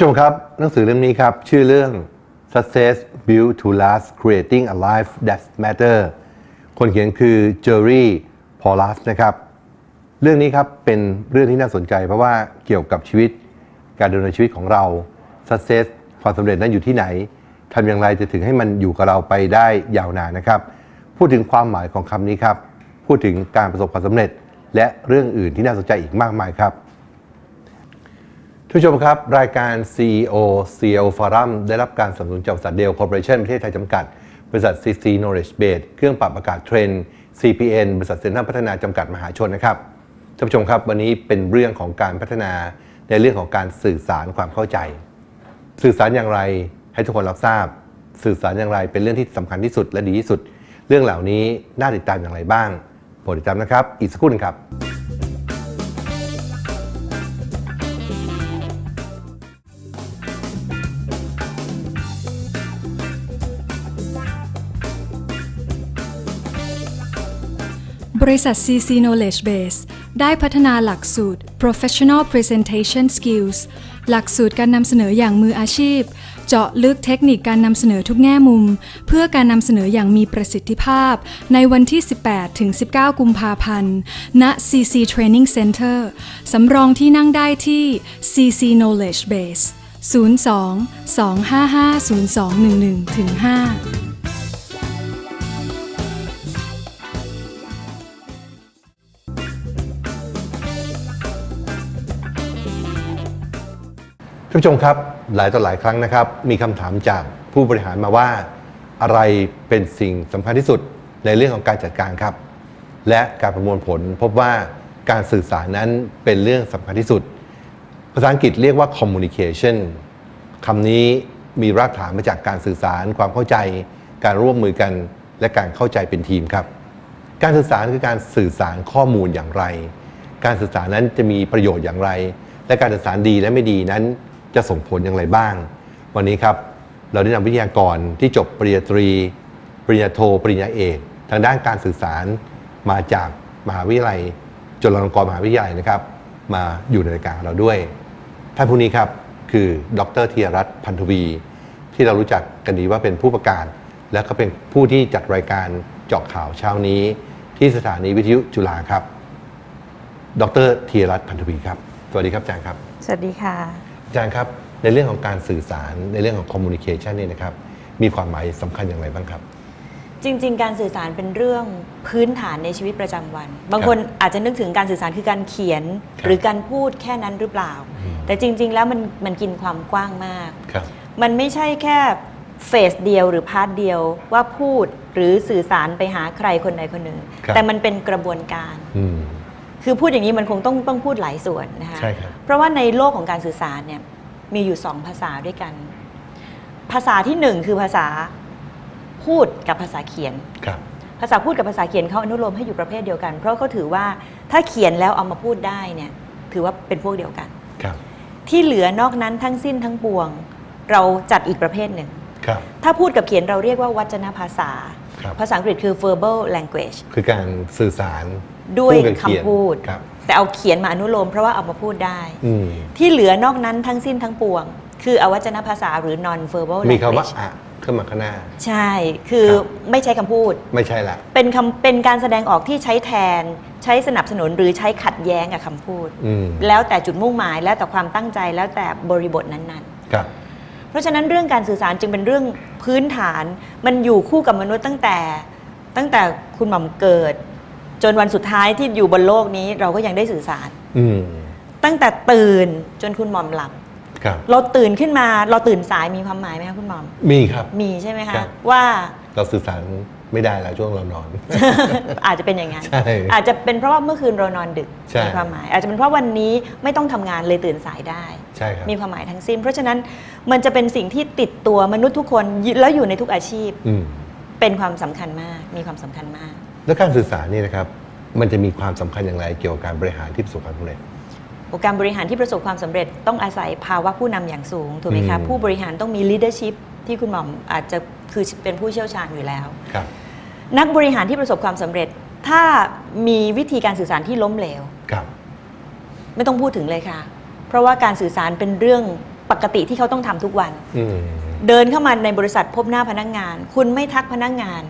ผู้ชมครับหนังสือเล่มนี้ครับ ชื่อเรื่อง Success Built to Last Creating a Life That Matter คนเขียนคือเจอรี่พอลัสนะครับ เรื่องนี้ครับเป็นเรื่องที่น่าสนใจเพราะว่าเกี่ยวกับชีวิต การดำเนินชีวิตของเรา Success ความสำเร็จนั้นอยู่ที่ไหนทำอย่างไรจะถึงให้มันอยู่กับเราไปได้ยาวนานนะครับ พูดถึงความหมายของคำนี้ครับ พูดถึงการประสบความสำเร็จ และเรื่องอื่นที่น่าสนใจอีกมากมายครับ ทุกผู้ชมครับ รายการ CEO CEO Forum ได้รับการสนับสนุนจากบริษัทเดลคอร์ปอเรชั่นประเทศไทยจำกัด บริษัท CC Knowledge Base เครื่องปรับอากาศเทรน CPN บริษัทเซ็นทรัลพัฒนาจำกัดมหาชนนะครับท่านผู้ชมครับ วันนี้เป็นเรื่องของการพัฒนาในเรื่องของการสื่อสารความเข้าใจ สื่อสารอย่างไรให้ทุกคนรับทราบ สื่อสารอย่างไรเป็นเรื่องที่สำคัญที่สุดและดีที่สุด เรื่องเหล่านี้น่าติดตามอย่างไรบ้างโปรดติดตามนะครับ อีกสักครู่นึงครับ บริษัท CC Knowledge Base ได้พัฒนาหลักสูตร Professional Presentation Skills หลักสูตรการนำเสนออย่างมืออาชีพ เจาะลึกเทคนิคการนำเสนอทุกแง่มุม เพื่อการนำเสนออย่างมีประสิทธิภาพ ในวันที่ 18 ถึง 19 กุมภาพันธ์ ณ CC Training Center สำรองที่นั่งได้ที่ CC Knowledge Base 02 2550211-5 ท่านผู้ชมครับหลายต่อหลายครั้งนะครับ มีคำถามจากผู้บริหารมาว่า อะไรเป็นสิ่งสำคัญที่สุดในเรื่องของการจัดการครับ และการประมวลผลพบว่าการสื่อสารนั้นเป็นเรื่องสำคัญที่สุด ภาษาอังกฤษเรียกว่า communication คำนี้มีรากฐานมาจากการสื่อสาร ความเข้าใจ การร่วมมือกัน และการเข้าใจเป็นทีมครับ การสื่อสารคือการสื่อสารข้อมูลอย่างไร การสื่อสารนั้นจะมีประโยชน์อย่างไร และการสื่อสารดีและไม่ดีนั้น จะส่งผลอย่างไรบ้าง วันนี้ครับเราได้นำวิทยากรที่จบปริญญาตรี ปริญญาโท ปริญญาเอก ทางด้านการสื่อสารมาจากมหาวิทยาลัยจุฬาลงกรณ์มหาวิทยาลัยนะครับ มาอยู่ในรายการเราด้วย ท่านผู้นี้ครับคือดรธีรรัตน์พันธวี ที่เรารู้จักกันดีว่าเป็นผู้ประกาศ และก็เป็นผู้ที่จัดรายการเจาะข่าวเช้านี้ ที่สถานีวิทยุจุฬาครับ ดรธีรรัตน์พันธวีครับ สวัสดีครับอาจารย์ครับ สวัสดีค่ะ อาจารย์ครับ ในเรื่องของการสื่อสารในเรื่องของ communication เนี่ยนะครับ มีความหมายสำคัญอย่างไรบ้างครับ จริง ๆ การสื่อสารเป็นเรื่องพื้นฐานในชีวิตประจำวัน บางคนอาจจะนึกถึงการสื่อสารคือการเขียนครับหรือการพูดแค่นั้นหรือเปล่าอืมแต่จริง ๆ แล้วมันมันกินความกว้างมากครับมันไม่ใช่แค่เฟสเดียวหรือพาร์ทเดียวว่าพูดหรือสื่อสารไปหาใครคนใดคนหนึ่งครับแต่มันเป็นกระบวนการอืม คือพูดอย่างนี้มันคงต้องต้องพูดหลายส่วนนะคะ ใช่ครับ เพราะว่าในโลกของการสื่อสารเนี่ยมีอยู่สองภาษาด้วยกัน ภาษาที่หนึ่งคือภาษาพูดกับภาษาเขียน ครับ ภาษาพูดกับภาษาเขียนเขาอนุโลมให้อยู่ประเภทเดียวกัน เพราะเขาถือว่าถ้าเขียนแล้วเอามาพูดได้เนี่ยถือว่าเป็นพวกเดียวกัน ครับ ที่เหลือนอกนั้นทั้งสิ้นทั้งปวง เราจัดอีกประเภทหนึ่ง ครับ ถ้าพูดกับเขียนเราเรียกว่าวัจนภาษา ครับ ภาษาอังกฤษคือ verbal language คือการสื่อสาร ด้วยกับเขียนคำพูด ครับ แต่เอาเขียนมาอนุโลมเพราะว่าเอามาพูดได้ อืมที่เหลือนอกนั้นทั้งสิ้นทั้งปวง คืออวัจนภาษาหรือ non verbal มีคำว่า language อะขึ้นมาข้างหน้า ใช่ คือครับ ไม่ใช้คำพูด ไม่ใช่ละ เป็นคำเป็นการแสดงออกที่ใช้แทน ใช้สนับสนุนหรือใช้ขัดแย้งกับคำพูด อืมแล้วแต่จุดมุ่งหมายแล้วแต่ความตั้งใจแล้วแต่บริบทนั้นครับ ๆ เพราะฉะนั้นเรื่องการสื่อสารจึงเป็นเรื่องพื้นฐาน มันอยู่คู่กับมนุษย์ตั้งแต่ ตั้งแต่คุณหม่อมเกิด จนวันสุดท้ายที่อยู่บนโลกนี้เราก็ยังได้สื่อสารอืมตั้งแต่ตื่นจนคุณหม่อมหลับครับเราตื่นขึ้นมาเราตื่นสายมีความหมายไหมคะคุณหม่อม มีครับ มีใช่ไหมครัคะบว่าเราสื่อสารไม่ได้แล้วช่วงเรานอน อาจจะเป็นอย่างนั้นใช่อาจจะเป็นเพราะว่าเมื่อคืนเรานอนดึกใช่มีความหมาย อาจจะเป็นเพราะวันนี้ไม่ต้องทำงานเลยตื่นสายได้ใช่ครับมีความหมายทั้งสิ้น เพราะฉะนั้นมันจะเป็นสิ่งที่ติดตัวมนุษย์ทุกคนแล้วอยู่ในทุกอาชีพอืมเป็นความสำคัญมากมีความสำคัญมาก แล้วการสื่อสารนี่นะครับมันจะมีความสำคัญอย่างไรเกี่ยวกับการบริหารที่ประสบความสำเร็จการบริหารที่ประสบความสำเร็จต้องอาศัยภาวะผู้นำอย่างสูงถูกไหมคะอืมผู้บริหารต้องมี leadership ที่คุณหม่อมอาจจะคือเป็นผู้เชี่ยวชาญอยู่แล้วครับนักบริหารที่ประสบความสำเร็จ ถ้ามีวิธีการสื่อสารที่ล้มเหลวครับไม่ต้องพูดถึงเลยค่ะ เพราะว่าการสื่อสารเป็นเรื่องปกติที่เขาต้องทำทุกวันอืมเดินเข้ามาในบริษัทพบหน้าพนักงาน คุณไม่ทักพนักงาน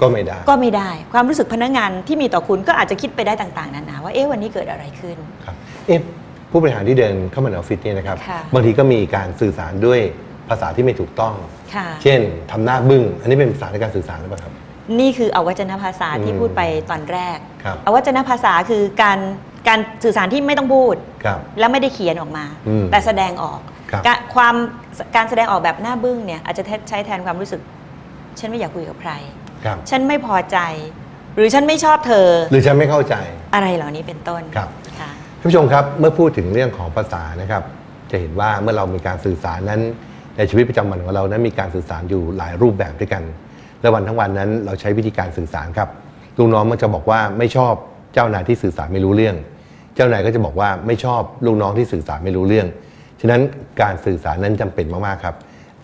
ก็ไม่ได้ ก็ไม่ได้ ความรู้สึกพนักงานที่มีต่อคุณก็อาจจะคิดไปได้ต่างๆนานาว่าเอ๊ะวันนี้เกิดอะไรขึ้นครับเอ๊ะผู้บริหารที่เดินเข้ามาในออฟฟิศเนี่ยนะครับค่ะบางทีก็มีการสื่อสารด้วยภาษาที่ไม่ถูกต้อง ค่ะ เช่นทำหน้าบึ้งอันนี้เป็นภาษาในการสื่อสารหรือเปล่าครับ นี่คืออวัจนภาษาที่อืมพูดไปตอนแรก ครับ อวัจนภาษาคือการการสื่อสารที่ไม่ต้องพูด ครับ และไม่ได้เขียนออกมา อืมแต่แสดงออกครับการความการแสดงออกแบบหน้าบึ้งเนี่ยอาจจะใช้แทนความรู้สึก ฉันไม่อยากคุยกับใคร ครับ ฉันไม่พอใจ หรือฉันไม่ชอบเธอ หรือฉันไม่เข้าใจ อะไรเหล่านี้เป็นต้นครับ ค่ะ ท่านผู้ชมครับเมื่อพูดถึงเรื่องของภาษานะครับ จะเห็นว่าเมื่อเรามีการสื่อสารนั้น ในชีวิตประจำวันของเรานั้นมีการสื่อสารอยู่หลายรูปแบบด้วยกัน และวันทั้งวันนั้นเราใช้วิธีการสื่อสารครับลูกน้องมันจะบอกว่าไม่ชอบเจ้านายที่สื่อสารไม่รู้เรื่อง เจ้านายก็จะบอกว่าไม่ชอบลูกน้องที่สื่อสารไม่รู้เรื่อง ฉะนั้นการสื่อสารนั้นจำเป็นมากๆครับ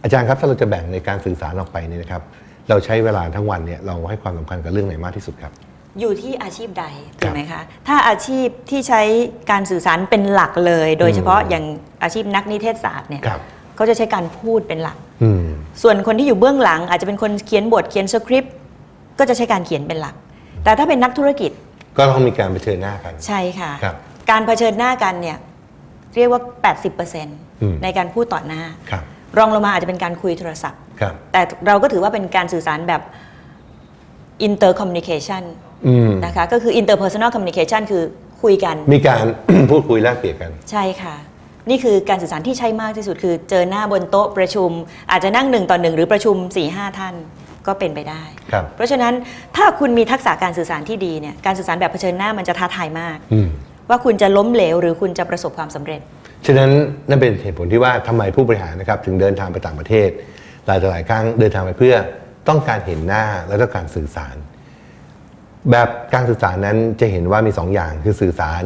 อาจารย์ครับถ้าเราจะแบ่งในการสื่อสารออกไปเนี่ยนะครับ เราใช้เวลาทั้งวันเนี่ยเราให้ความสำคัญกับเรื่องไหนมากที่สุดครับ อยู่ที่อาชีพใดถูกไหมคะ ถ้าอาชีพที่ใช้การสื่อสารเป็นหลักเลย โดยเฉพาะอย่างอาชีพนักนิเทศศาสตร์เนี่ยครับเขาจะใช้การพูดเป็นหลักอืมส่วนคนที่อยู่เบื้องหลัง อาจจะเป็นคนเขียนบทเขียนสคริปต์ก็จะใช้การเขียนเป็นหลัก แต่ถ้าเป็นนักธุรกิจ ก็ต้องมีการเผชิญหน้ากัน ใช่ค่ะครับการเผชิญหน้ากันเนี่ยเรียกว่าม80%ในการพูดต่อหน้าค รับรองลงมาอาจจะเป็นการคุยโทรศัพท์ ครับ แต่เราก็ถือว่าเป็นการสื่อสารแบบ intercommunication อืมนะคะก็คือ interpersonal communication คือคุยกัน มีการ พูดคุยแลกเปลี่ยนกัน ใช่ค่ะ นี่คือการสื่อสารที่ใช้มากที่สุดคือเจอหน้าบนโต๊ะประชุม อาจจะนั่งหนึ่งต่อหนึ่งหรือประชุม4ี่ห้าท่านก็เป็นไปได้ ครับ เพราะฉะนั้นถ้าคุณมีทักษะการสื่อสารที่ดีเนี่ยการสื่อสารแบบเผชิญหน้ามันจะท้าทายมาก อืม ว่าคุณจะล้มเหลวหรือคุณจะประสบความสำเร็จ ฉะนั้นนั่นเป็นเหตุผลที่ว่าทำไมผู้บริหารนะครับถึงเดินทางไปต่างประเทศ หลายต่อหลายครั้งเดินทางไปเพื่อต้องการเห็นหน้าและต้องการสื่อสาร แบบการสื่อสารนั้นจะเห็นว่ามีสองอย่างคือสื่อสาร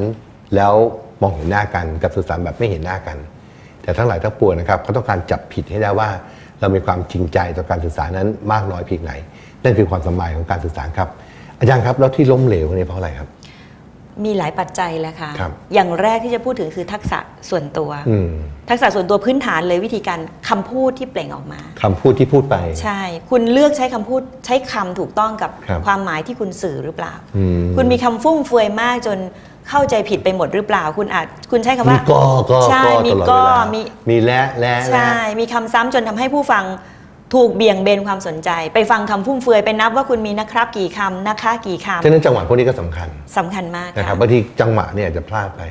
แล้วมองเห็นหน้ากันกับสื่อสารแบบไม่เห็นหน้ากัน แต่ทั้งหลายทั้งปวงนะครับเขาต้องการจับผิดให้ได้ว่า เรามีความจริงใจต่อการสื่อสารนั้นมากน้อยเพียงไหนนั่นคือความสำคัญของการสื่อสารครับ อาจารย์ครับแล้วที่ล้มเหลวเนี่ยเพราะอะไรครับ มีหลายปัจจัยแหละค่ะ ครับอย่างแรกที่จะพูดถึงคือทักษะส่วนตัว อืมทักษะส่วนตัวพื้นฐานเลยวิธีการคำพูดที่เปล่งออกมา คำพูดที่พูดไป ใช่ คุณเลือกใช้คำพูดใช้คำถูกต้องกับครับ ความหมายที่คุณสื่อหรือเปล่า อืมคุณมีคำฟุ่มเฟือยมากจนเข้าใจผิดไปหมดหรือเปล่า คุณอาจคุณใช้คำว่ามีก็ก็ใช่ก็มีตลอดก็เวลามี มีและและและ ใช่ มีคำซ้ำจนทำให้ผู้ฟัง ถูกเบี่ยงเบนความสนใจ ไปฟังคำฟุ่มเฟือยไปนับว่าคุณมีนะครับกี่คำนะคะกี่คฉะนั้นจังหวะพวกนี้ก็สำคัญำสำคัญมากนะครัค่ะบบางทีจังหวะเนี่ยอาจจะพลาดไป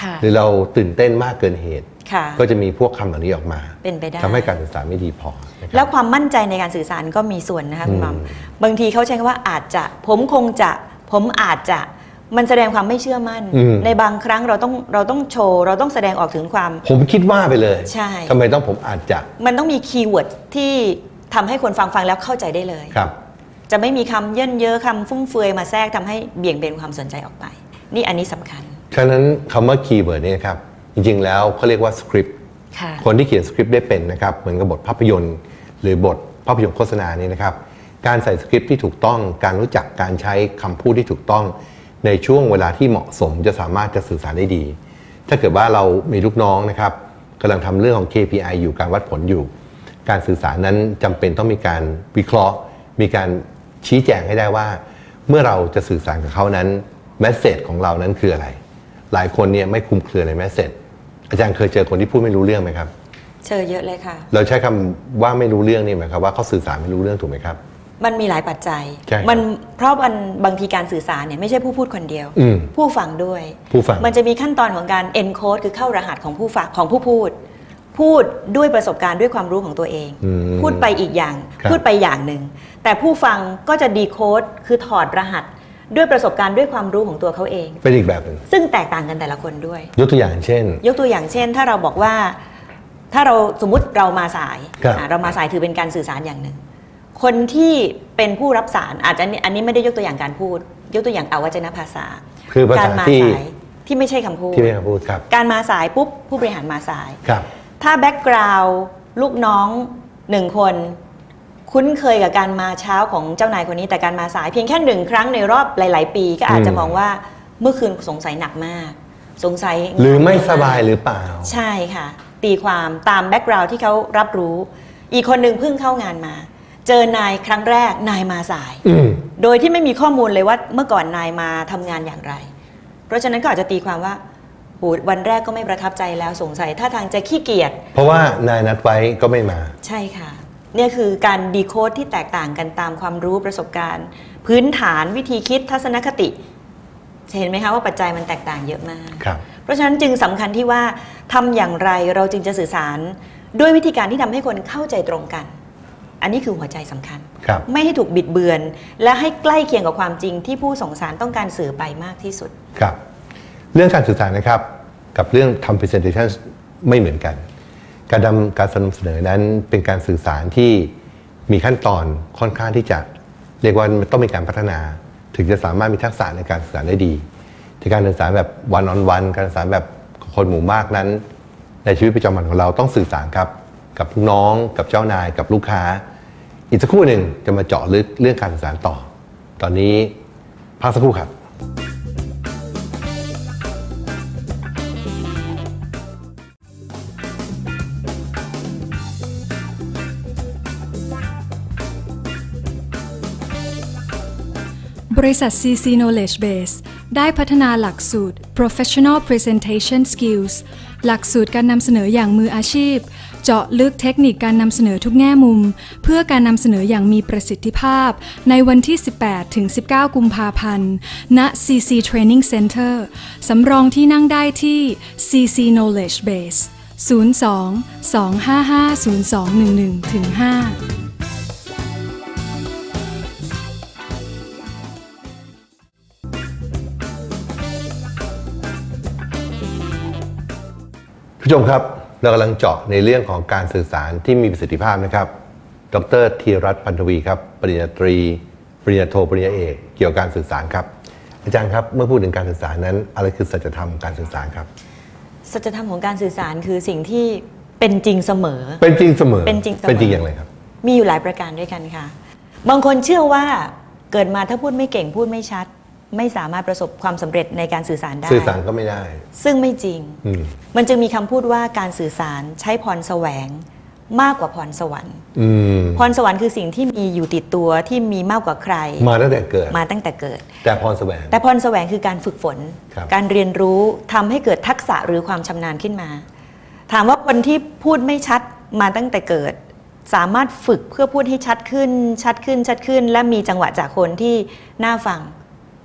ค่ะหรือเราตื่นเต้นมากเกินเหตุ ค่ะ ก็จะมีพวกคำเหล่านี้ออกมาเป็นไปได้ ทำให้การสื่อสารไม่ดีพอนะครับ แล้วความมั่นใจในการสื่อสารก็มีส่วนนะคะคุณหมัมอืม บางทีเขาใช้คำว่าอาจจะ ผมคงจะ ผมอาจจะ มันแสดงความไม่เชื่อมั่น อืม ในบางครั้งเราต้องเราต้องโชว์ เราต้องแสดงออกถึงความ ผมคิดว่าไปเลยใช่ ทำไมต้องผมอาจจะ มันต้องมีคีย์เวิร์ดที่ ทำให้คนฟังฟังแล้วเข้าใจได้เลยครับ จะไม่มีคำเยินเยอะคำฟุ่มเฟือยมาแทรกทำให้เบี่ยงเบนความสนใจออกไป นี่อันนี้สำคัญ ฉะนั้นคำว่าคีย์เวิร์ดเนี่ยนะครับ จริงๆแล้วเขาเรียกว่าสคริปต์ค่ะคนที่เขียนสคริปต์ได้เป็นนะครับ เหมือนกับบทภาพยนตร์ หรือบทภาพยนตร์โฆษณาเนี่ยนะครับ การใส่สคริปต์ที่ถูกต้อง การรู้จักการใช้คำพูดที่ถูกต้อง ในช่วงเวลาที่เหมาะสมจะสามารถจะสื่อสารได้ดี ถ้าเกิดว่าเรามีลูกน้องนะครับกำลังทำเรื่องของ KPI อยู่การวัดผลอยู่ การสื่อสารนั้นจำเป็นต้องมีการวิเคราะห์ มีการชี้แจงให้ได้ว่า เมื่อเราจะสื่อสารกับเขานั้นแมสเซจของเรานั้นคืออะไร หลายคนเนี่ยไม่คลุมเครือในแมสเซจอาจารย์เคยเจอคนที่พูดไม่รู้เรื่องไหมครับเจอเยอะเลยค่ะ เราใช้คำว่าไม่รู้เรื่องนี่หมายความว่าเขาสื่อสารไม่รู้เรื่องถูกไหมครับ มันมีหลายปัจจัยใช่ครับมันเพราะมันบางทีการสื่อสารเนี่ยไม่ใช่ผู้พูดคนเดียวอืมผู้ฟังด้วย ผู้ฟัง มันจะมีขั้นตอนของการ encode คือเข้ารหัสของผู้ฟังของผู้พูด พูดด้วยประสบการณ์ด้วยความรู้ของตัวเองอืมพูดไปอีกอย่างครับพูดไปอย่างหนึ่ง แต่ผู้ฟังก็จะ decode คือถอดรหัสด้วยประสบการณ์ด้วยความรู้ของตัวเขาเอง เป็นอีกแบบหนึ่งซึ่งแตกต่างกันแต่ละคนด้วย ยกตัวอย่างเช่น ยกตัวอย่างเช่น ถ้าเราบอกว่า ถ้าเราสมมุติเรามาสายครับอะเรามาสายถือเป็นการสื่อสารอย่างหนึ่ง คนที่เป็นผู้รับสารอาจจะอันนี้ไม่ได้ยกตัวอย่างการพูด ยกตัวอย่างอวัจนภาษา คือภาษาการมาที่สายที่ไม่ใช่คำพูดที่ไม่ได้พูดครับ การมาสายปุ๊บผู้บริหารมาสายครับ ถ้าแบ็กกราวด์ลูกน้องหนึ่งคน คุ้นเคยกับการมาเช้าของเจ้านายคนนี้แต่การมาสายเพียงแค่หนึ่งครั้งในรอบหลาย ๆ ปีก็อาจจะอืมมองว่าเมื่อคืนสงสัยหนักมาก สงสัยหรือไม่สบายหรือเปล่า ใช่ค่ะ ตีความตามแบ็กกราวด์ที่เขารับรู้ อีกคนหนึ่งเพิ่งเข้างานมา เจอนายครั้งแรกนายมาสายอืมโดยที่ไม่มีข้อมูลเลยว่าเมื่อก่อนนายมาทำงานอย่างไร เพราะฉะนั้นก็อาจจะตีความว่าโหวันแรกก็ไม่ประทับใจแล้วสงสัยถ้าทางจะขี้เกียจเพราะว่านายนัดไว้ก็ไม่มา ใช่ค่ะ เนี่ยคือการดีโคดที่แตกต่างกันตามความรู้ประสบการณ์ พื้นฐานวิธีคิดทัศนคติ เห็นไหมคะว่าปัจจัยมันแตกต่างเยอะมากครับเพราะฉะนั้นจึงสำคัญที่ว่าทำอย่างไรเราจึงจะสื่อสารด้วยวิธีการที่ทำให้คนเข้าใจตรงกัน อันนี้คือหัวใจสำคัญครับไม่ให้ถูกบิดเบือน และให้ใกล้เคียงกับความจริงที่ผู้ส่งสารต้องการสื่อไปมากที่สุดครับ เรื่องการสื่อสารนะครับ กับเรื่องทำ presentation ไม่เหมือนกัน การนำการนำเสนอนั้นเป็นการสื่อสารที่มีขั้นตอนค่อนข้างที่จะเรียกว่าต้องมีการพัฒนา ถึงจะสามารถมีทักษะในการสื่อสารได้ดีที่การสื่อสารแบบวันออนวันการสื่อสารแบบคนหมู่มากนั้น ในชีวิตประจำวันของเราต้องสื่อสารครับ กับลูกน้องกับเจ้านายกับลูกค้า อีกสักครู่หนึ่งจะมาเจาะลึกเรื่องการสื่อสารต่อ ตอนนี้พักสักครู่ครับ บริษัท CC Knowledge Base ได้พัฒนาหลักสูตร Professional Presentation Skills หลักสูตรการนำเสนออย่างมืออาชีพ เจาะลึกเทคนิคการนำเสนอทุกแง่มุม เพื่อการนำเสนออย่างมีประสิทธิภาพ ในวันที่ 18 ถึง 19 กุมภาพันธ์ ณ CC Training Center สำรองที่นั่งได้ที่ CC Knowledge Base 02 2550211-5 ผู้ชมครับเรากำลังเจาะในเรื่องของการสื่อสารที่มีประสิทธิภาพนะครับ ดรธีรัตน์พันธวีครับ ปริญญาตรี ปริญญาโท ปริญญาเอก เกี่ยวกับการสื่อสารครับ อาจารย์ครับ เมื่อพูดถึงการสื่อสารนั้น อะไรคือสัจธรรมของการสื่อสารครับ สัจธรรมของการสื่อสารคือสิ่งที่เป็นจริงเสมอ เป็นจริงเสมอ เป็นจริงเสมอ เป็นจริงอย่างไรครับ มีอยู่หลายประการด้วยกันค่ะ บางคนเชื่อว่าเกิดมาถ้าพูดไม่เก่งพูดไม่ชัด ไม่สามารถประสบความสำเร็จในการสื่อสารได้ สื่อสารก็ไม่ได้ ซึ่งไม่จริง อืม มันจึงมีคำพูดว่าการสื่อสารใช้พรแสวงมากกว่าพรสวรรค์ อืม พรสวรรค์คือสิ่งที่มีอยู่ติดตัวที่มีมากกว่าใคร มาตั้งแต่เกิด มาตั้งแต่เกิด แต่พรแสวง แต่พรแสวงคือการฝึกฝน ครับ การเรียนรู้ทำให้เกิดทักษะหรือความชำนาญขึ้นมา ถามว่าคนที่พูดไม่ชัดมาตั้งแต่เกิด สามารถฝึกเพื่อพูดให้ชัดขึ้น ชัดขึ้นชัดขึ้น และมีจังหวะจากคนที่น่าฟัง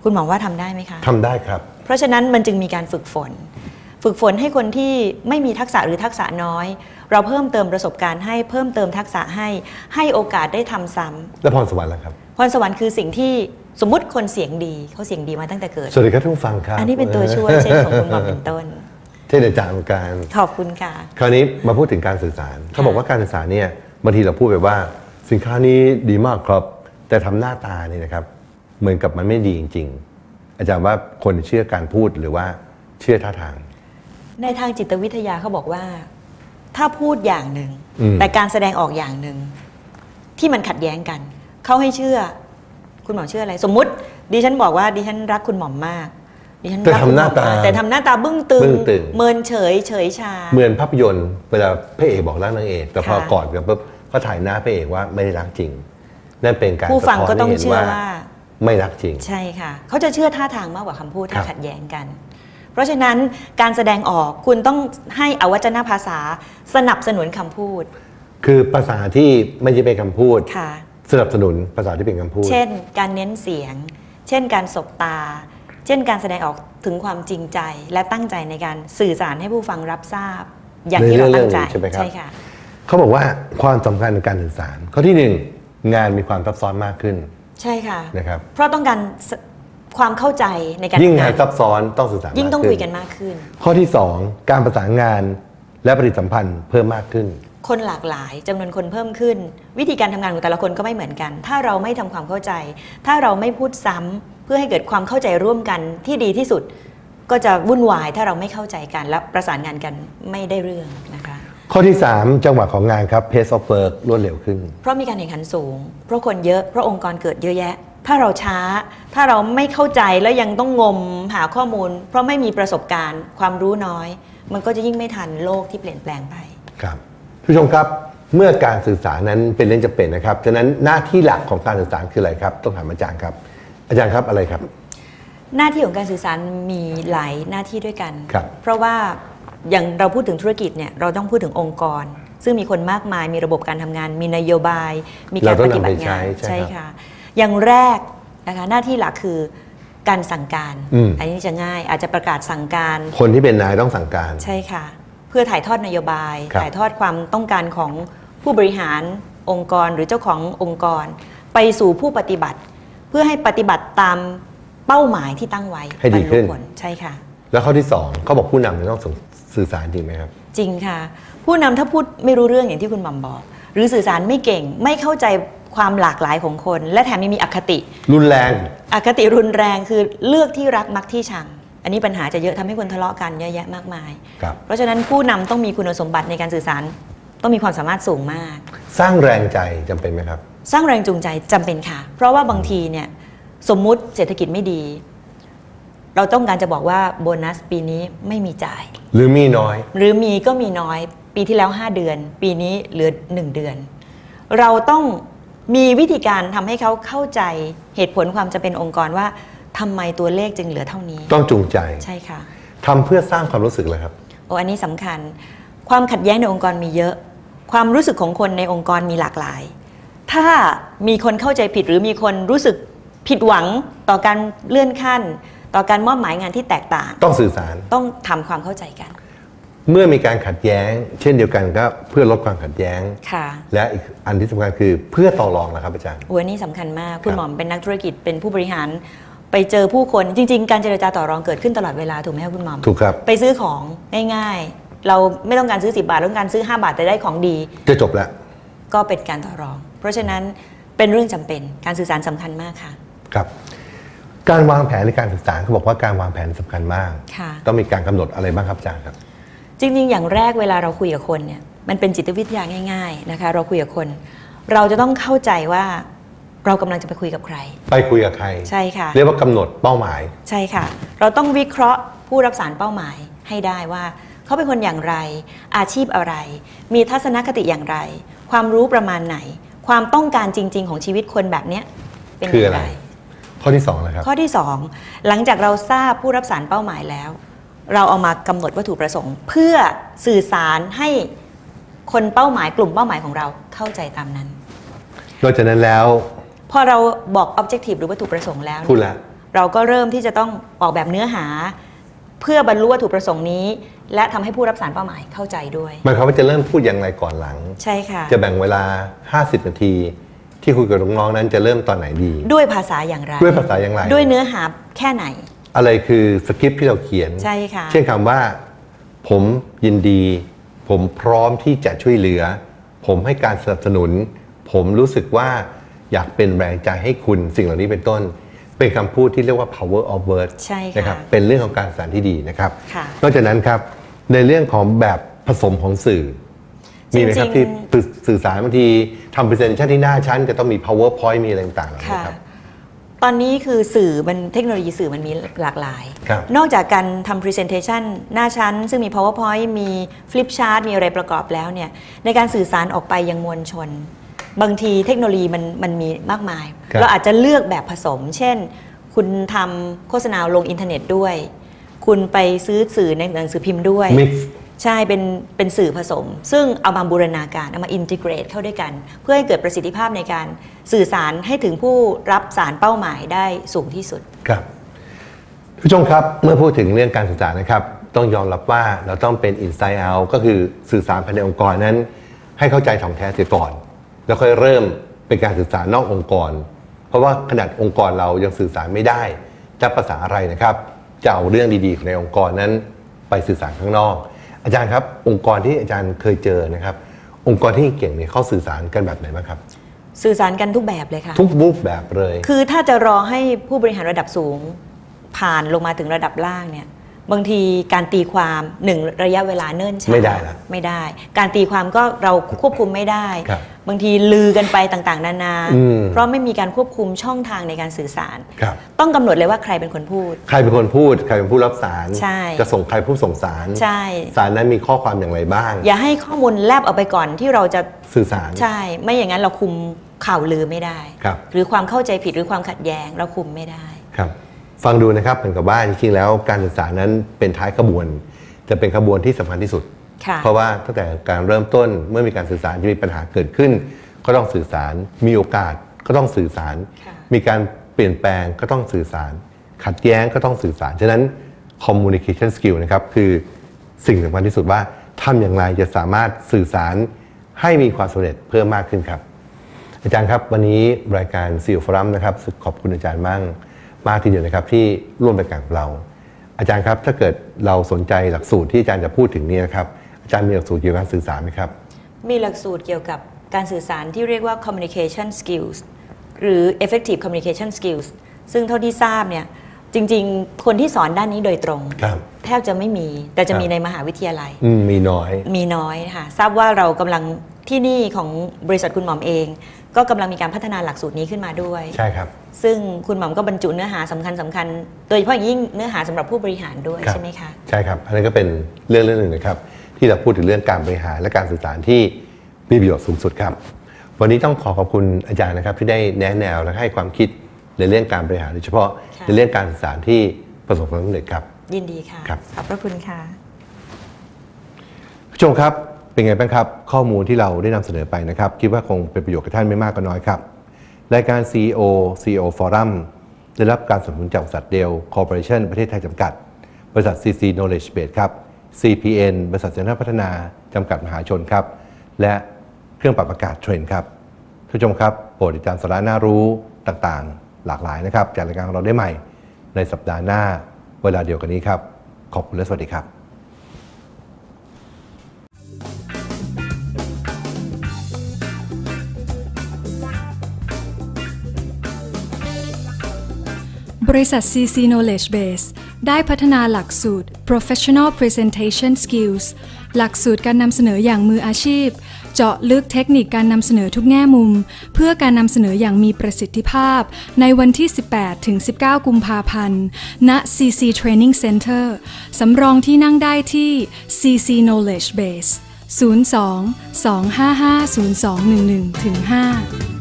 คุณหมอว่าทำได้ไหมคะทำได้ครับ เพราะฉะนั้นมันจึงมีการฝึกฝน ฝึกฝนให้คนที่ไม่มีทักษะหรือทักษะน้อย เราเพิ่มเติมประสบการณ์ให้เพิ่มเติมทักษะให้ให้โอกาสได้ทำซ้ำและพรสวรรค์ล่ะครับพรสวรรค์คือสิ่งที่สมมุติคนเสียงดีเขาเสียงดีมาตั้งแต่เกิดสวัสดีครับท่านผู้ฟังครับอันนี้เป็นตัวช่วยเช่นของคุณหมอเป็นต้นเช่นอาจารย์เหมือนกันขอบคุณค่ะคราวนี้มาพูดถึงการสื่อสารเขาบอกว่าการสื่อสารเนี่ยบางทีเราพูดไปว่า สินค้านี้ดีมากครับ แต่ทำหน้าตานี่นะครับ เหมือนกับมันไม่ดีจริง ๆ อาจารย์ว่าคนเชื่อการพูดหรือว่าเชื่อท่าทาง ในทางจิตวิทยาเขาบอกว่า ถ้าพูดอย่างหนึ่งอืมแต่การแสดงออกอย่างหนึ่งที่มันขัดแย้งกัน เขาให้เชื่อ คุณหมอเชื่ออะไร สมมุติ ดิฉันบอกว่าดิฉันรักคุณหมอมมากดิฉันแต่รักทำคุณหหมน้าอมตามากแต่ทำหน้าตาบึ้งตึงบึ้งตึง เมินเฉยเฉยชาเหมือนภาพยนตร์เวลาพระเอกบอกรักนางเอกแต่พอค่ะกอดกันปุ๊บก็ถ่ายหน้าพระเอกว่าไม่ได้รักจริง นั่นเป็นการผู้ฟังสะท้นก็ต้องให้ห็นเชื่อว่า ไม่รักจริง ใช่ค่ะ เขาจะเชื่อท่าทางมากกว่าคำพูดครัถ้าบขัดแย้งกัน เพราะฉะนั้นการแสดงออกคุณต้องให้อวัจนภาษาสนับสนุนคำพูด คือภาษาที่ไม่ใช่เป็นคำพูดค่ะสนับสนุนภาษาที่เป็นคำพูด เช่น การเน้นเสียง เช่น การสบตา เช่น การแสดงออกถึงความจริงใจ และตั้งใจในการสื่อสารให้ผู้ฟังรับทราบ อย่างที่เราตั้งใจในเรื่องนี้ใช่ไหมครับค่ะเขาบอกว่าความสำคัญในการสื่อสาร ข้อที่หนึ่งงานมีความซับซ้อนมากขึ้น ใช่ค่ะนะครับเพราะต้องการสความเข้าใจในการยิ่งทำงานซับซ้อนต้องสื่อสารยิ่งต้องมากคุขึ้ยกันมากขึ้น ข้อที่สองการประสานงานและปฏิสัมพันธ์เพิ่มมากขึ้น คนหลากหลายจำนวนคนเพิ่มขึ้น วิธีการทำงานของแต่ละคนก็ไม่เหมือนกัน ถ้าเราไม่ทำความเข้าใจ ถ้าเราไม่พูดซ้ำเพื่อให้เกิดความเข้าใจร่วมกันที่ดีที่สุด ก็จะวุ่นวายถ้าเราไม่เข้าใจกันและประสานงานกันไม่ได้เรื่องนะคะ ข้อที่ 3 จังหวะของงานครับ pace of work รวดเร็วขึ้น เพราะมีการแข่งขันสูง เพราะคนเยอะ เพราะองค์กรเกิดเยอะแยะ ถ้าเราช้า ถ้าเราไม่เข้าใจแล้วยังต้องงมหาข้อมูล เพราะไม่มีประสบการณ์ ความรู้น้อย มันก็จะยิ่งไม่ทันโลกที่เปลี่ยนแปลงไป ครับผู้ชมครับเมื่อการสื่อสารนั้นเป็นเรื่องจำเป็นนะครับฉะนั้นหน้าที่หลักของการสื่อสารคืออะไรครับ ต้องถามอาจารย์ครับ อาจารย์ครับอะไรครับ หน้าที่ของการสื่อสารมีหลายหน้าที่ด้วยกัน ครับ เพราะว่า อย่างเราพูดถึงธุรกิจเนี่ยเราต้องพูดถึงองค์กร ซึ่งมีคนมากมายมีระบบการทำงาน มีนโยบาย มีการเราต้ปองฏิบัตินำไปใช้งานใช่ครับค่ะ อย่างแรกนะคะหน้าที่หลักคือการสั่งการอืมนนี้จะง่ายอาจจะประกาศสั่งการ คนที่เป็นนายต้องสั่งการ ใช่ค่ะ เพื่อถ่ายทอดนโยบายครับถ่ายทอดความต้องการของผู้บริหารองค์กรหรือเจ้าขององค์กร ไปสู่ผู้ปฏิบัติ เพื่อให้ปฏิบัติตามเป้าหมายที่ตั้งไว้ให้ดีขึ้นบรรลุผลใช่ค่ะ แล้วข้อที่สองเขาบอกผู้นำเนี่ยต้อง สื่อสารจริงไหมครับ จริงค่ะ ผู้นำถ้าพูดไม่รู้เรื่องอย่างที่คุณหม่อมบอก หรือสื่อสารไม่เก่งไม่เข้าใจความหลากหลายของคน และแถมยังมีอคติ รุนแรง อคติรุนแรงคือเลือกที่รักมักที่ชัง อันนี้ปัญหาจะเยอะทำให้คนทะเลาะกันเยอะแยะมากมายครับเพราะฉะนั้นผู้นำต้องมีคุณสมบัติในการสื่อสารต้องมีความสามารถสูงมาก สร้างแรงใจจำเป็นไหมครับ สร้างแรงจูงใจจำเป็นค่ะ เพราะว่าบางทีเนี่ยสมมุติเศรษฐกิจไม่ดี เราต้องการจะบอกว่าโบนัสปีนี้ไม่มีจ่าย หรือมีน้อย หรือมีก็มีน้อยปีที่แล้ว 5 เดือน ปีนี้เหลือ 1 เดือน เราต้องมีวิธีการทำให้เขาเข้าใจเหตุผลความจำเป็นองค์กรว่าทำไมตัวเลขจึงเหลือเท่านี้ ต้องจูงใจใช่ค่ะทำเพื่อสร้างความรู้สึกเลยครับ โอ้อันนี้สำคัญ ความขัดแย้งในองค์กรมีเยอะ ความรู้สึกของคนในองค์กรมีหลากหลาย ถ้ามีคนเข้าใจผิดหรือมีคนรู้สึกผิดหวังต่อการเลื่อนขั้น ต่อการมอบหมายงานที่แตกต่าง ต้องสื่อสารต้องทำความเข้าใจกัน เมื่อมีการขัดแย้ง เช่นเดียวกันก็เพื่อลดความขัดแย้งค่ะและอีกอันที่สำคัญคือเพื่อต่อรองนะครับอาจารย์โอ้อันนี้สำคัญมากคุณครับหมอมเป็นนักธุรกิจเป็นผู้บริหารไปเจอผู้คนจริง ๆ การเจรจาต่อรองเกิดขึ้นตลอดเวลาถูกไหมคะคุณหมอมถูกครับไปซื้อของง่ายๆ เราไม่ต้องการซื้อ 10 บาทเราต้องการซื้อ 5 บาทแต่ได้ของดี จะจบแล้ว ก็เป็นการต่อรอง เพราะฉะนั้นเป็นเรื่องจำเป็นการสื่อสารสำคัญมากค่ะ ครับ การวางแผนในการศึกษาเขาบอกว่าการวางแผนสำคัญมากค่ะต้องมีการกำหนดอะไรบ้างครับอาจารย์ครับ จริงๆ อย่างแรกเวลาเราคุยกับคนเนี่ยมันเป็นจิตวิทยาง่าย ๆนะคะ เราคุยกับคน เราจะต้องเข้าใจว่าเรากำลังจะไปคุยกับใคร ไปคุยกับใคร ใช่ค่ะ เรียกว่ากำหนดเป้าหมาย ใช่ค่ะ เราต้องวิเคราะห์ผู้รับสารเป้าหมายให้ได้ว่า เขาเป็นคนอย่างไร อาชีพอะไร มีทัศนคติอย่างไร ความรู้ประมาณไหน ความต้องการจริง ๆ ของชีวิตคนแบบเนี้ยเป็นคือออะย่างไรไร ข้อที่สองนะครับข้อที่ 2 หลังจากเราทราบผู้รับสารเป้าหมายแล้ว เราเอามากำหนดวัตถุประสงค์ เพื่อสื่อสารให้คนเป้าหมายกลุ่มเป้าหมายของเราเข้าใจตามนั้นนอกจากนั้นแล้ว พอเราบอก objective หรือวัตถุประสงค์แล้วเนี่ยพูดแล้วเราก็เริ่มที่จะต้องออกแบบเนื้อหา เพื่อบรรลุวัตถุประสงค์นี้ และทำให้ผู้รับสารเป้าหมายเข้าใจด้วยหมายความว่าจะเริ่มพูดอย่างไรก่อนหลัง ใช่ค่ะ จะแบ่งเวลา 50 นาที ที่คุยกับน้องๆนั้นจะเริ่มตอนไหนดี ด้วยภาษาอย่างไร ด้วยภาษาอย่างไร ด้วยเนื้อหาแค่ไหน อะไรคือสคริปต์ที่เราเขียน ใช่ค่ะ เช่นคำว่า ผมยินดี ผมพร้อมที่จะช่วยเหลือ ผมให้การสนับสนุน ผมรู้สึกว่าอยากเป็นแรงใจให้คุณสิ่งเหล่านี้เป็นต้น เป็นคำพูดที่เรียกว่า power of words ใช่ค่ะนะครับเป็นเรื่องของการสื่อสารที่ดีนะครับค่ะนอกจากนั้นครับในเรื่องของแบบผสมของสื่อ มีไหมครับจริที่งสื่อสารบางทีทำ presentation ที่หน้าชั้นจะต้องมี powerpoint มีอะไรต่างๆเหล่านี้ค่ะครับตอนนี้คือสื่อมันเทคโนโลยีสื่อมันมีหลากหลายครับนอกจากการทำ Presentation หน้าชั้น ซึ่งมี PowerPoint มี Flip Chart มีอะไรประกอบแล้วเนี่ยในการสื่อสารออกไปยังมวลชน บางทีเทคโนโลยีมันมันมีมากมายครับเราอาจจะเลือกแบบผสม เช่น คุณทำโฆษณาลงอินเทอร์เน็ตด้วย คุณไปซื้อสื่อในหนังสือพิมพ์ด้วย mix ใช่เป็นเป็นสื่อผสม ซึ่งเอามาบูรณาการเอามาอินทิเกรตเข้าด้วยกัน เพื่อให้เกิดประสิทธิภาพในการสื่อสารให้ถึงผู้รับสารเป้าหมายได้สูงที่สุดครับผู้ชมครับเมื่อพูดถึงเรื่องการสื่อสารนะครับ ต้องยอมรับว่าเราต้องเป็น inside out ก็คือสื่อสารภายในองค์กรนั้น ให้เข้าใจถ่องแท้เสียก่อน แล้วค่อยเริ่มเป็นการสื่อสารนอกองค์กร เพราะว่าขนาดองค์กรเรายังสื่อสารไม่ได้จะภาษาอะไรนะครับจะเอาเรื่องดีๆในองค์กรนั้น ไปสื่อสารข้างนอก อาจารย์ครับ องค์กรที่อาจารย์เคยเจอนะครับ องค์กรที่เก่งเนี่ยเขาสื่อสารกันแบบไหนบ้างครับ สื่อสารกันทุกแบบเลยค่ะ ทุกรูปแบบเลย คือถ้าจะรอให้ผู้บริหารระดับสูง ผ่านลงมาถึงระดับล่างเนี่ย บางทีการตีความหนึ่งระยะเวลาเนิ่นช้าไม่ได้ละไม่ได้ การตีความก็เราควบคุมไม่ได้ ครับบางทีลือกันไปต่างๆ นานา อืม เพราะไม่มีการควบคุมช่องทางในการสื่อสาร ครับ ต้องกำหนดเลยว่าใครเป็นคนพูด ใครเป็นคนพูด ใครเป็นผู้รับสาร ใช่ จะส่งใครผู้ส่งสาร ใช่ สารนั้นมีข้อความอย่างไรบ้าง อย่าให้ข้อมูลแลบออกไปก่อนที่เราจะสื่อสาร ใช่ ไม่อย่างนั้นเราคุมข่าวลือไม่ได้ ครับ หรือความเข้าใจผิดหรือความขัดแย้งเราคุมไม่ได้ ครับ ฟังดูนะครับเหมือนกับว่าจริงๆแล้วการสื่อสารนั้นเป็นท้ายขบวน จะเป็นขบวนที่สำคัญที่สุดค่ะเพราะว่าตั้งแต่การเริ่มต้นเมื่อมีการสื่อสารจะมีปัญหาเกิดขึ้น ก็ต้องสื่อสารมีโอกาสก็ต้องสื่อสารค่ะมีการเปลี่ยนแปลงก็ต้องสื่อสาร ขัดแย้งก็ต้องสื่อสาร ฉะนั้น communication skill นะครับคือสิ่งสำคัญที่สุดว่าทำอย่างไรจะสามารถสื่อสารให้มีความสำเร็จเพิ่มมากขึ้นครับ อาจารย์ครับวันนี้รายการซีลฟรัมนะครับสึกขอบคุณอาจารย์มั่ง มากทีเดียวนะครับที่ร่วมรายการกับเรา อาจารย์ครับถ้าเกิดเราสนใจหลักสูตรที่อาจารย์จะพูดถึงนี้นะครับอาจารย์มีหลักสูตรเกี่ยวกับการสื่อสารไหมครับ มีหลักสูตรเกี่ยวกับการสื่อสารที่เรียกว่า communication skills หรือ effective communication skills ซึ่งเท่าที่ทราบเนี่ยจริง ๆ คนที่สอนด้านนี้โดยตรงครับแทบจะไม่มี แต่จะครับมีในมหาวิทยาลัยอืมมีน้อย มีน้อยค่ะทราบว่าเรากำลังที่นี่ของบริษัทคุณหมอมเอง ก็กำลังมีการพัฒนาหลักสูตรนี้ขึ้นมาด้วย ใช่ครับ ซึ่งคุณหมอมก็บรรจุเนื้อหาสำคัญสคัญๆโดยเฉพาะอย่างยิ่งเนื้อหาสำหรับผู้บริหารด้วยครับใช่ไหมคะ ใช่ครับ อันนั้นก็เป็นเรื่องเรื่องหนึ่งนะครับ ที่เราพูดถึงเรื่องการบริหารและการสื่อสารที่มีประโยชน์สูงสุดครับ วันนี้ต้องขอขอบคุณอาจารย์นะครับ ที่ได้แนะแนวและให้ความคิดในเรื่องการบริหารโดยเฉพาะค่ะในเรื่องการสื่อสารที่ประสบความสำเร็จครับ ยินดีค่ะครับขอบพระคุณค่ะผู้ชมครับ เป็นไงบ้างครับ ข้อมูลที่เราได้นำเสนอไปนะครับ คิดว่าคงเป็นประโยชน์กับท่านไม่มากก็น้อยครับ รายการ CEO CEO Forum ได้รับการสนับสนุนจากบริษัทเดลคอร์ปอเรชั่นประเทศไทยจำกัด บริษัท CC Knowledge Base ครับ CPN บริษัทเซ็นทรัลพัฒนาจำกัดมหาชนครับ และเครื่องปรับอากาศเทรนครับท่านผู้ชมครับโปรดติดตามสาระน่ารู้ต่างๆ หลากหลายนะครับจากรายการของเราได้ใหม่ ในสัปดาห์หน้าเวลาเดียวกันนี้ครับ ขอบคุณและสวัสดีครับ ริษัท CC Knowledge Base ได้พัฒนาหลักสูตร Professional Presentation Skills หลักสูตรการนำเสนออย่างมืออาชีพ เจาะลึกเทคนิคการนำเสนอทุกแง่มุม เพื่อการนำเสนออย่างมีประสิทธิภาพ ในวันที่ 18 ถึง 19 กุมภาพันธ์ ณ CC Training Center สำรองที่นั่งได้ที่ CC Knowledge Base 02 255 0211 5